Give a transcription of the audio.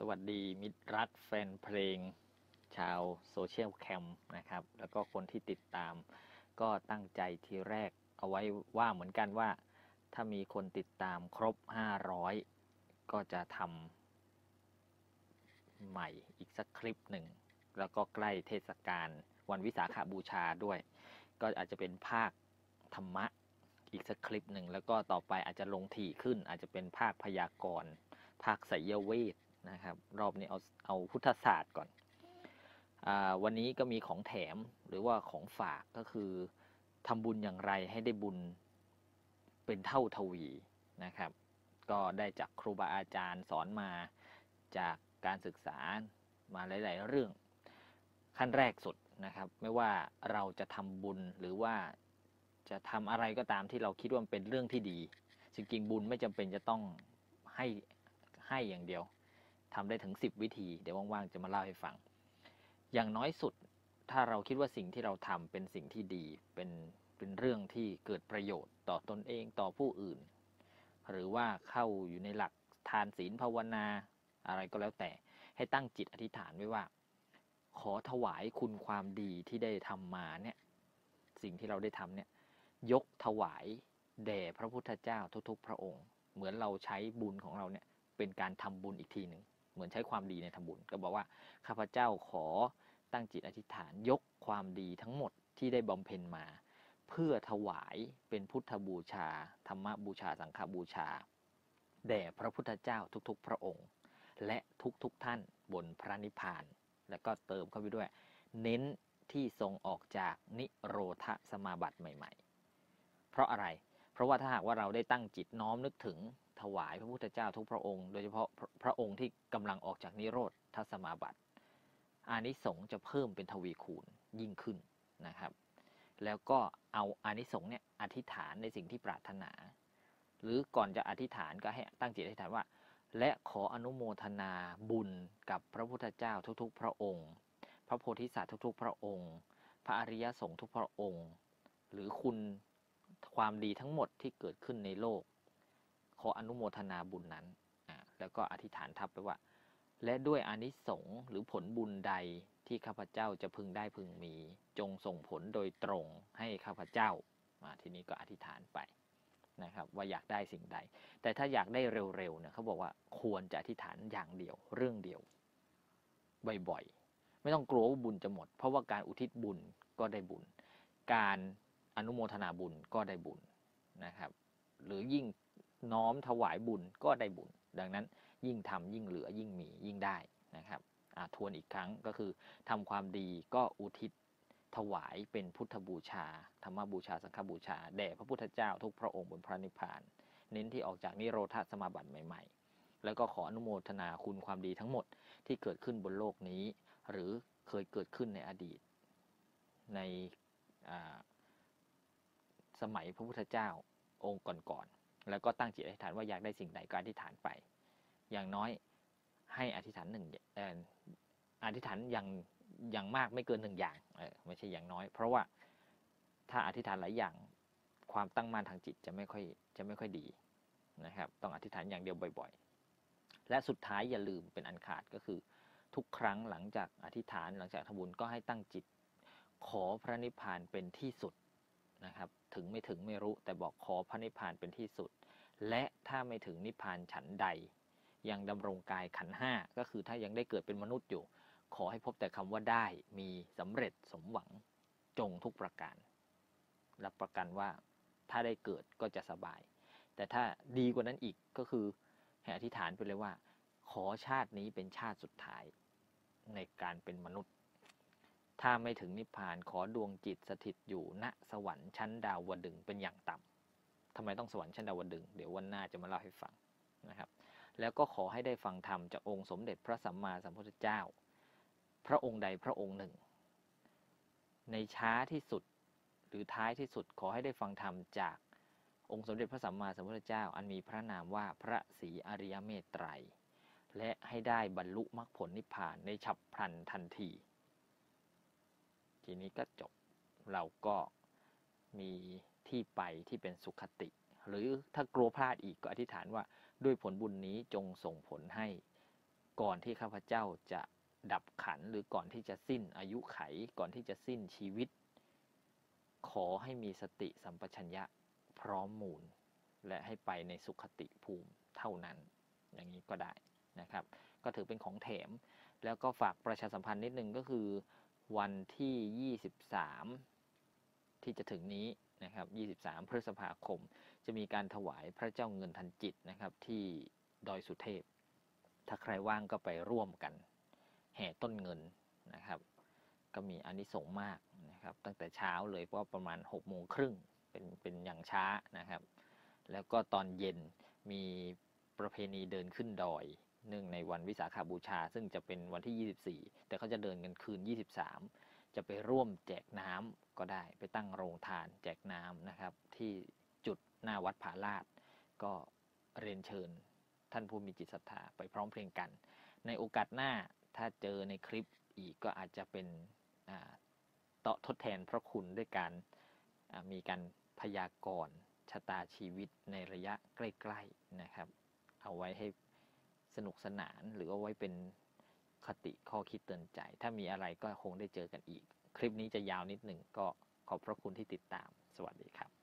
สวัสดีมิตรรักแฟนเพลง ชาวโซเชียลแคมนะครับ แล้วก็คนที่ติดตาม ก็ตั้งใจทีแรกเอาไว้ว่าเหมือนกันว่า ถ้ามีคนติดตามครบ 500 ก็จะทำใหม่อีกสักคลิปหนึ่ง แล้วก็ใกล้เทศกาลวันวิสาขาบูชาด้วย ก็อาจจะเป็นภาคธรรมะอีกสักคลิปหนึ่ง แล้วก็ต่อไปอาจจะลงถี่ขึ้นอาจจะเป็นภาคพยากรณ์ภาคไสยเวท นะครับ รอบนี้เอาเอาพุทธศาสตร์ก่อนอวันนี้ก็มีของแถมหรือว่าของฝากก็คือทำบุญอย่างไรให้ได้บุญเป็นเท่าทวีนะครับ ก็ได้จากครูบาอาจารย์สอนมาจากการศึกษามาหลาย ๆ เรื่อง ขั้นแรกสุดนะครับ ไม่ว่าเราจะทำบุญหรือว่าจะทำอะไรก็ตามที่เราคิดว่าเป็นเรื่องที่ดีจริงๆบุญไม่จำเป็นจะต้องให้ให้อย่างเดียว ทำได้ถึง 10 วิธี เดี๋ยวว่างๆจะมาเล่าให้ฟัง อย่างน้อยสุดถ้าเราคิดว่าสิ่งที่เราทำเป็นสิ่งที่ดี เป็นเป็นเรื่องที่เกิดประโยชน์ต่อตนเองต่อผู้อื่น หรือว่าเข้าอยู่ในหลักทานศีลภาวนาอะไรก็แล้วแต่ ให้ตั้งจิตอธิษฐานไว้ว่า ขอถวายคุณความดีที่ได้ทำมาเนี่ยสิ่งที่เราได้ทำเนี่ยยกถวายแด่พระพุทธเจ้าทุกๆ พระองค์ เหมือนเราใช้บุญของเราเนี่ยเป็นการทำบุญอีกทีหนึ่ง เหมือนใช้ความดีในทำบุญ ก็บอกว่าข้าพเจ้าขอตั้งจิตอธิษฐานยกความดีทั้งหมดที่ได้บำเพ็ญมา เพื่อถวายเป็นพุทธบูชา ธรรมบูชาสังฆบูชา แด่พระพุทธเจ้าทุกๆ พระองค์ และทุกๆทท่านบนพระนิพพาน แล้วก็เติมเข้าไปด้วย เน้นที่ทรงออกจากนิโรธสมาบัติใหม่ ๆ เพราะอะไร เพราะว่าถ้าหากว่าเราได้ตั้งจิตน้อมนึกถึง วายพระพุทธเจ้าทุกพระองค์ โดยเฉพาะพระองค์ที่กำลังออกจากนิโรธทัสมาบัติอานิสงส์จะเพิ่มเป็นทวีคูณยิ่งขึ้นนะครับ แล้วก็เอาอานิสงส์เนี่ยอธิษฐานในสิ่งที่ปรารถนา หรือก่อนจะอธิษฐานก็ให้ตั้งจิตอธิษฐานว่า และขออนุโมทนาบุญกับพระพุทธเจ้าทุกๆ พระองค์ พระโพธิสัตว์ทุกๆ พระองค์ พระอริยสงฆ์ทุกพระองค์ หรือคุณความดีทั้งหมดที่เกิดขึ้นในโลก ออนุโมทนาบุญนั้น แล้วก็อธิษฐานทับไปว่า และด้วยอนิสงส์หรือผลบุญใดที่ข้าพเจ้าจะพึงได้พึงมี จงส่งผลโดยตรงให้ข้าพเจ้ามาทีนี้ก็อธิษฐานไปนะครับว่าอยากได้สิ่งใด แต่ถ้าอยากได้เร็วๆเนี่ยเขาบอกว่าควรจะอธิษฐานอย่างเดียว เรื่องเดียว บ่อยๆ ไม่ต้องกลัวว่าบุญจะหมด เพราะว่าการอุทิศบุญก็ได้บุญ การอนุโมทนาบุญก็ได้บุญนะครับ หรือยิ่ง น้อมถวายบุญก็ได้บุญ ดังนั้นยิ่งทำยิ่งเหลือยิ่งมียิ่งได้นะครับทวนอีกครั้งก็คือทำความดีก็อุทิศถวายเป็นพุทธบูชา ธรรมบูชาสังฆบูชาแด่พระพุทธเจ้าทุกพระองค์บนพระนิพพาน เน้นที่ออกจากนิโรธสมาบัติใหม่ ๆ แล้วก็ขออนุโมทนาคุณความดีทั้งหมดที่เกิดขึ้นบนโลกนี้ หรือเคยเกิดขึ้นในอดีต ในสมัยพระพุทธเจ้าองค์ก่อน แล้วก็ตั้งจิตอธิษฐานว่าอยากได้สิ่งใดก็อธิษฐานไป อย่างน้อยให้อธิษฐานหนึ่งอธิษฐานอย่างอย่างมากไม่เกินหนึ่งอย่างเออไม่ใช่อย่างน้อย เพราะว่าถ้าอธิษฐานหลายอย่างความตั้งมั่นทางจิตจะไม่ค่อยจะไม่ค่อยดีนะครับต้องอธิษฐานอย่างเดียวบ่อย ๆ และสุดท้ายอย่าลืมเป็นอันขาดก็คือ ทุกครั้งหลังจากอธิษฐานหลังจากทำบุญก็ให้ตั้งจิต ขอพระนิพพานเป็นที่สุดนะครับถึงไม่ถึงไม่รู้แต่บอกขอพระนิพพานเป็นที่สุด และถ้าไม่ถึงนิพพานฉันใด ยังดำรงกายขันห้าก็คือถ้ายังได้เกิดเป็นมนุษย์อยู่ ขอให้พบแต่คำว่าได้มีสำเร็จสมหวังจงทุกประการ รับประกันว่าถ้าได้เกิดก็จะสบาย แต่ถ้าดีกว่านั้นอีกก็คือให้อธิษฐานไปเลยว่า ขอชาตินี้เป็นชาติสุดท้ายในการเป็นมนุษย์ ถ้าไม่ถึงนิพพานขอดวงจิตสถิตอยู่ณสวรรค์ชั้นดาวดึงเป็นอย่างต่ำ ทำไมต้องสวรรค์ชั้นดาวดึงเดี๋ยววันหน้าจะมาเล่าให้ฟังนะครับ แล้วก็ขอให้ได้ฟังธรรมจากองค์สมเด็จพระสัมมาสัมพุทธเจ้า พระองค์ใดพระองค์หนึ่ง ในช้าที่สุดหรือท้ายที่สุดขอให้ได้ฟังธรรมจากองค์สมเด็จพระสัมมาสัมพุทธเจ้า อันมีพระนามว่าพระศรีอริยเมตไตร และให้ได้บรรลุมรรคผลนิพพานในฉับพลันทันที ทีนี้ก็จบเราก็มี ที่ไปที่เป็นสุขติ หรือถ้ากลัวพลาดอีกก็อธิษฐานว่าด้วยผลบุญนี้จงส่งผลให้ก่อนที่ข้าพเจ้าจะดับขันหรือก่อนที่จะสิ้นอายุไขก่อนที่จะสิ้นชีวิต ขอให้มีสติสัมปชัญญะพร้อมมูล และให้ไปในสุขติภูมิเท่านั้น อย่างนี้ก็ได้นะครับ ก็ถือเป็นของแถม แล้วก็ฝากประชาสัมพันธ์นิดนึงก็คือ วันที่ 23 ที่จะถึงนี้ นะครับ 23 พฤษภาคม จะมีการถวายพระเจ้าเงินทันจิตนะครับที่ดอยสุเทพ ถ้าใครว่างก็ไปร่วมกัน แห่ต้นเงินนะครับ ก็มีอานิสงส์มากนะครับ ตั้งแต่เช้าเลยเพราะประมาณ6โมงครึ่งเป็นเป็นอย่างช้านะครับ แล้วก็ตอนเย็นมีประเพณีเดินขึ้นดอยเนื่องในวันวิสาขาบูชา ซึ่งจะเป็นวันที่ 24 แต่เขาจะเดินกันคืน 23 จะไปร่วมแจกน้ำก็ได้ ไปตั้งโรงทานแจกน้ำนะครับ ที่จุดหน้าวัดผาลาดก็เรียนเชิญท่านผู้มีจิตศรัทธาไปพร้อมเพรียงกัน ในโอกาสหน้าถ้าเจอในคลิปอีกก็อาจจะเป็นต่อทดแทนพระคุณด้วยการมีการพยากรณ์ชะตาชีวิตในระยะใกล้ ๆนะครับ เอาไว้ให้สนุกสนานหรือเอาไว้เป็น คติข้อคิดเตือนใจ ถ้ามีอะไรก็คงได้เจอกันอีก คลิปนี้จะยาวนิดหนึ่งก็ขอบพระคุณที่ติดตาม สวัสดีครับ